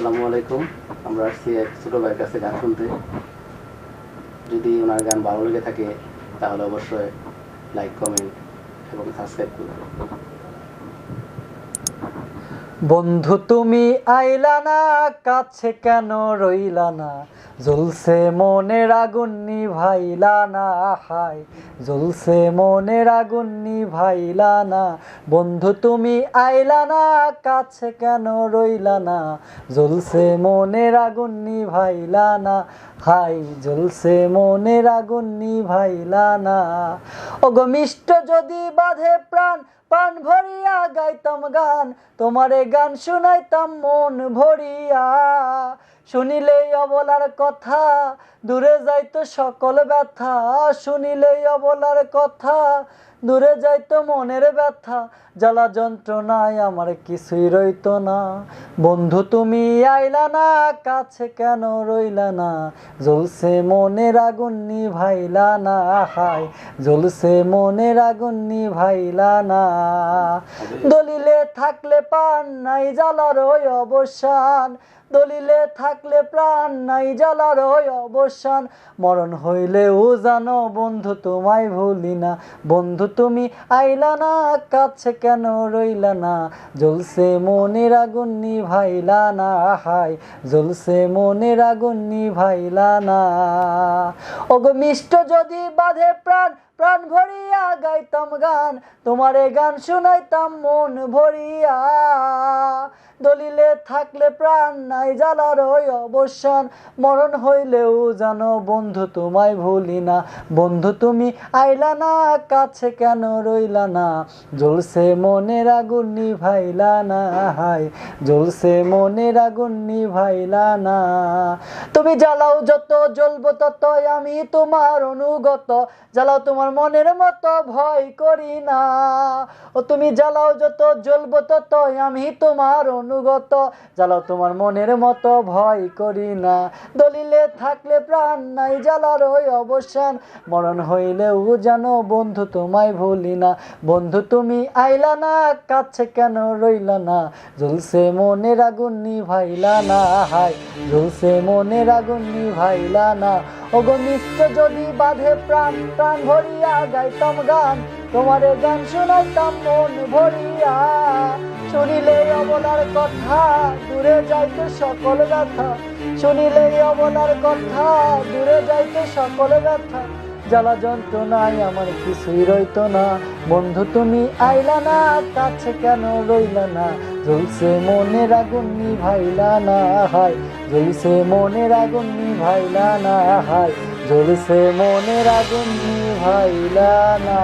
আলাইকুম। আমরা আসছি এক ছোটো ভাইয়ের কাছে গান শুনতে। যদি ওনার গান ভালো লেগে থাকে, তাহলে অবশ্যই লাইক কমেন্ট এবং সাবস্ক্রাইব করুন বন্ধু, তুমি আইলা না, কাছে কেন রইলা না? জ্বলছে মনের আগুন নিভাইলা না, হাই। জ্বলছে মনের আগুন নিভাইলা না। বন্ধু, তুমি আইলা না, কাছে কেন রইলা না? জ্বলছে মনের আগুন নিভাইলা না, হাই। জ্বলছে মনের আগুন নিভাইলা না। ওগো মিষ্ট, যদি বাঁধে প্রাণ প্রাণ ভরিয়া গাইতাম গান, তোমারে গান শুনাইতাম মন ভরিয়া। শুনিলেই অবলার কথা দূরে যাইতো সকল ব্যথা। শুনিলেই অবলার কথা দূরে যাইতো মনের ব্যথা, জ্বালা যন্ত্রণায় আমার কিছুই রইতো না। বন্ধু, তুমি আইলা না, কাছে কেন রইলা না? জ্বলছে মনের আগুন নিভাইলা না হাই জ্বলছে মনের আগুন নিভাইলা না। দলিলে থাকলে পান নাই জ্বালার ওই অবসান। দলিলে থাকলে প্রাণ নাই জ্বালার ওই অবসান। মরণ হইলেও জানো বন্ধু, তোমায় ভুলি না। বন্ধু তুমি আইলা না, কাছে কেন রইলা না? জ্বলছে মনের আগুন নিভাইলা না হাই জ্বলছে মনের আগুন নিভাইলা না। ওগো মিষ্ট যদি বাঁধে প্রাণ প্রাণ ভরিয়া গাইতাম গান, তোমারে গান শুনাইতাম, মন ভরিয়া। দলিলে থাকলে প্রাণ নাই জ্বালার ওই অবসান। মরণ হইলেও জানো বন্ধু তোমায় ভুলি না। বন্ধু তুমি আইলা না, কাছে কেন রইলা না? জ্বলছে মনের আগুন নিভাইলা না হাই জ্বলছে মনের আগুন নিভাইলা না। তুমি জ্বালাও যত, জ্বলবো ততই আমি তোমার অনুগত। জ্বালাও তোমার মনের মতো, ভয় করি না। ও তুমি জ্বালাও যত, জ্বলবো ততই আমি তোমার অনুগত, জ্বালাও তোমার মনের মতো ভয় করি না। দলিলে থাকলে প্রাণ নাই, জ্বালার ওই অবসান। মরণ হইলেও যেন বন্ধু তোমায় ভুলি না। বন্ধু তুমি আইলা না, কাছে কেন রইলা না? জ্বলছে মনের আগুন নিভাইলা না হাই জ্বলছে মনের আগুন নিভাইলা না। ওগো মিষ্ট যদি বাঁধে প্রাণ প্রাণ ভরিয়া গাইতাম গান। তোমারে গান শোনাইতাম মন ভরিয়া। শুনিলে অবলার কথা, দূরে যাইতে সকল ব্যথা। শুনিলে অবলার কথা, দূরে যাইতে সকল ব্যথা। জ্বালা যন্ত্রণায় আমার কিছুই রইতো না। বন্ধু, তুমি আইলা না, কাছে কেন রইলা না? জ্বলছে মনের আগুন নিভাইলা না হাই জ্বলছে মনের আগুন নিভাইলা না হাই জ্বলছে মনের আগুন নিভাইলা না।